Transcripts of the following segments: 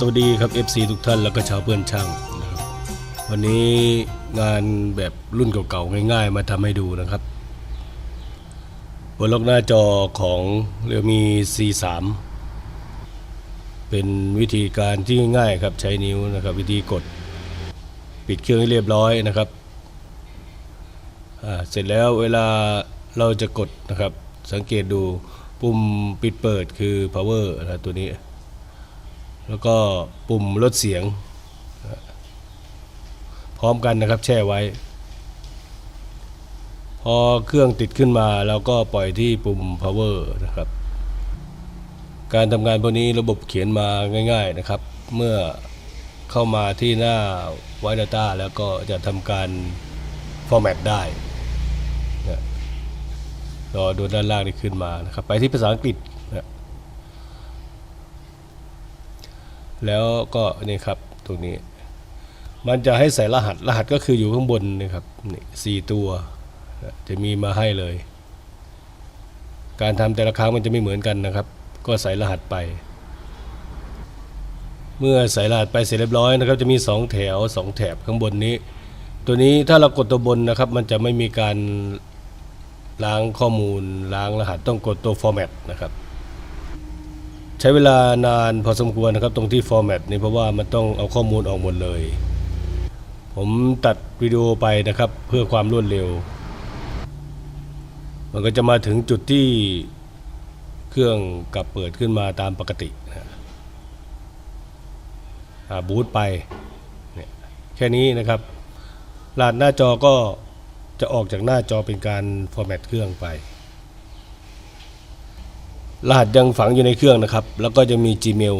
สวัสดีครับ FC ทุกท่านแล้วก็ชาวเพื่อนช่างนะครับวันนี้งานแบบรุ่นเก่าๆง่าย ๆ มาทำให้ดูนะครับบนล็อกหน้าจอของเรือมี C3 เป็นวิธีการที่ง่ายครับใช้นิ้วนะครับ วิธีกด ปิดเครื่องให้เรียบร้อยนะครับเสร็จแล้วเวลาเราจะกดนะครับ สังเกตดูปุ่มปิดเปิดคือ power นะตัวนี้ แล้วก็ปุ่มลดเสียง พร้อมกันนะครับแช่ไว้ พอเครื่องติดขึ้นมาเราก็ปล่อยที่ปุ่ม power นะครับ การทำงานพวกนี้ระบบเขียนมาง่าย ๆนะครับ เมื่อเข้ามาที่หน้า White Data แล้วก็จะทำการ format ได้รอดูด้านล่างที่ขึ้นมานะครับ ไปที่ภาษาอังกฤษนะ แล้วก็นี่ครับตรงนี้ มันจะให้ใส่รหัสรหัสก็คืออยู่ข้างบนนี่ครับนี่สี่ตัว จะมีมาให้เลย การทำแต่ละครั้งมันจะไม่เหมือนกันนะครับ ก็ใส่รหัสไป เมื่อใส่รหัสไปเสร็จเรียบร้อยนะครับ จะมี 2 แถว 2 แถบข้างบนนี้ ตัวนี้ถ้าเรากดตัวบนนะครับ มันจะไม่มีการล้างข้อมูลล้างรหัสต้องกดตัว format นะครับ ใช้เวลานานพอสมควรนะครับตรงที่ format นี่เพราะว่ามันต้องเอาข้อมูลออกหมดเลย ผมตัดวิดีโอไปนะครับเพื่อความรวดเร็ว มันก็จะมาถึงจุดที่เครื่องกลับเปิดขึ้นมาตามปกติบูตไปแค่นี้นะครับรหัสหน้าจอก็จะออกจากหน้าจอเป็นการ format เครื่องไป รหัสยังฝังอยู่ในเครื่องนะครับ แล้วก็จะมี Gmail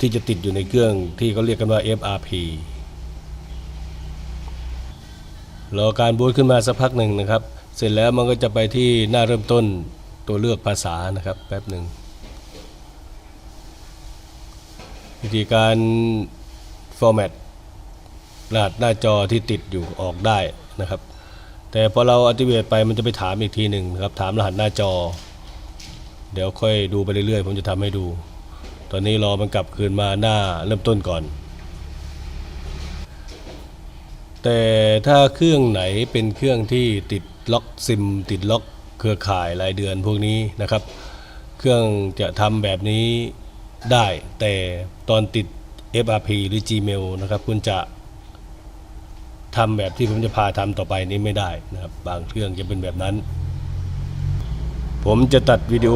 ที่จะติดอยู่ในเครื่องที่เขาเรียกกันว่า FRP รอการบูตขึ้นมาสักพักหนึ่งนะครับ เสร็จแล้วมันก็จะไปที่หน้าเริ่มต้นตัวเลือกภาษานะครับแป๊บหนึ่งวิธีการ format รหัสหน้าจอที่ติดอยู่ออกได้นะครับ แต่พอเรา activate ไปมันจะไปถามอีกทีหนึ่งนะครับ ถามรหัสหน้าจอ เดี๋ยวค่อยดูไปเรื่อยๆ ผมจะทำให้ดู ตอนนี้รอมันกลับคืนมาหน้าเริ่มต้นก่อน แต่ถ้าเครื่องไหนเป็นเครื่องที่ติดล็อกซิม ติดล็อกเครือข่ายรายเดือนพวกนี้นะครับ เครื่องจะทำแบบนี้ได้ แต่ตอนติด FRP หรือ Gmail นะครับ คุณจะทำแบบที่ผมจะพาทำต่อไปนี้ไม่ได้นะครับ บางเครื่องจะเป็นแบบนั้น ผมจะตัดวิดีโอ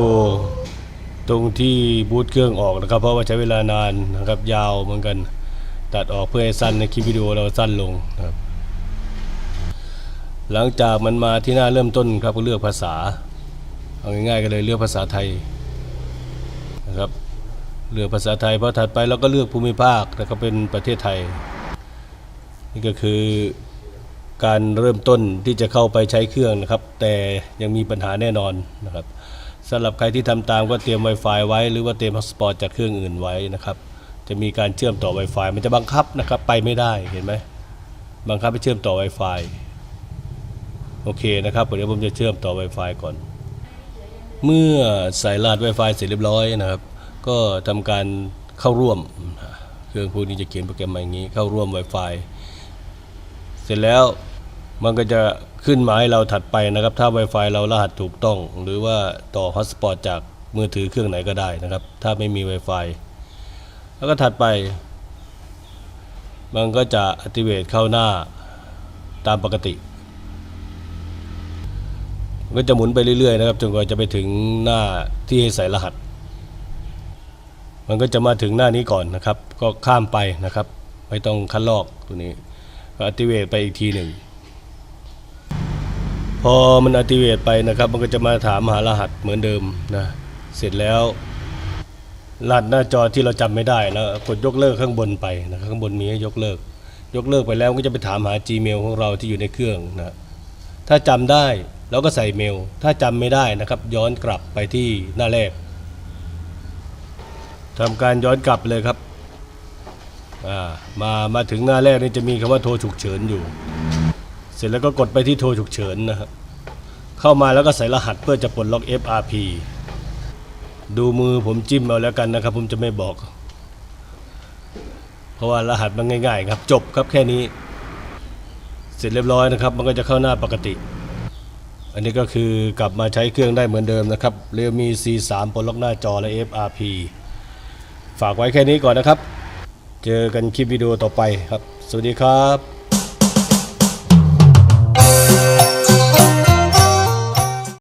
ตรงที่บูตเครื่องออกนะครับ เพราะว่าใช้เวลานานนะครับ ยาวเหมือนกัน ตัดออกเพื่อให้สั้นในคลิปวิดีโอเราสั้นลงนะครับ หลังจากมันมาที่หน้าเริ่มต้นครับก็เลือกภาษา เอาง่ายๆก็เลยเลือกภาษาไทยนะครับเลือกภาษาไทยพอถัดไปเราก็เลือกภูมิภาคแล้วก็เป็นประเทศไทย นี่ก็คือ การเริ่มต้นที่จะเข้าไปใช้เครื่องนะครับ แต่ยังมีปัญหาแน่นอนนะครับสำหรับใครที่ทำตามก็เตรียม Wi-Fi ไว้ หรือว่าเตรียม Hotspot จากเครื่องอื่นไว้นะครับ จะมีการเชื่อมต่อ Wi-Fi มันจะบังคับนะครับไปไม่ได้เห็นไหมบังคับให้เชื่อมต่อ Wi-Fi โอเคนะครับเดี๋ยวผมจะเชื่อมต่อ Wi-Fi ก่อน เมื่อใส่รหัส Wi-Fi เสร็จเรียบร้อยนะครับ ก็ทำการเข้าร่วม เครื่องพวกนี้จะเขียนโปรแกรมมาอย่างนี้เข้าร่วม Wi-Fi เสร็จแล้ว มันก็จะขึ้นมาให้เราถัดไปนะครับ ถ้า Wi-Fi เรารหัสถูกต้อง หรือว่าต่อ Hotspot จากมือถือเครื่องไหนก็ได้นะครับ ถ้าไม่มี Wi-Fi แล้วก็ถัดไป มันก็จะ activate เข้าหน้าตามปกติก็จะหมุนไปเรื่อยๆนะครับจนกว่าจะไปถึงหน้าที่ให้ใส่รหัส มันก็จะมาถึงหน้านี้ก่อนนะครับ ก็ข้ามไปนะครับ ไม่ต้องคัดลอกตัวนี้ก็ activate ไปอีกทีหนึ่ง พอมัน activate ไปนะครับ มันก็จะมาถามหารหัสเหมือนเดิมนะเสร็จแล้วรหัสหน้าจอที่เราจำไม่ได้แล้วกดยกเลิกข้างบนไปนะข้างบนมีให้ยกเลิก ยกเลิกไปแล้วก็จะไปถามหา Gmail ของเราที่อยู่ในเครื่องนะถ้าจำได้เราก็ใส่เมล ถ้าจำไม่ได้นะครับ ย้อนกลับไปที่หน้าแรกทำการย้อนกลับเลยครับอ่ามามาถึงหน้าแรกนี่จะมีคำว่าโทรฉุกเฉินอยู่ ร็จแล้วก็กดไปที่โทรฉุกเฉินนะครับเข้ามาแล้วก็ใส่รหัสเพื่อจะปลดล็อก FRP ดูมือผมจิ้มเอาแล้วกันนะครับ ผมจะไม่บอก เพราะว่ารหัสมันง่าย ๆ ครับ จบครับแค่นี้ เสร็จเรียบร้อยนะครับ มันก็จะเข้าหน้าปกติ อันนี้ก็คือกลับมาใช้เครื่องได้เหมือนเดิมนะครับเรียวมี C3 ปลดล็อกหน้าจอและ FRP ฝากไว้แค่นี้ก่อนนะครับ เจอกันคลิปวิดีโอต่อไปครับ สวัสดีครับ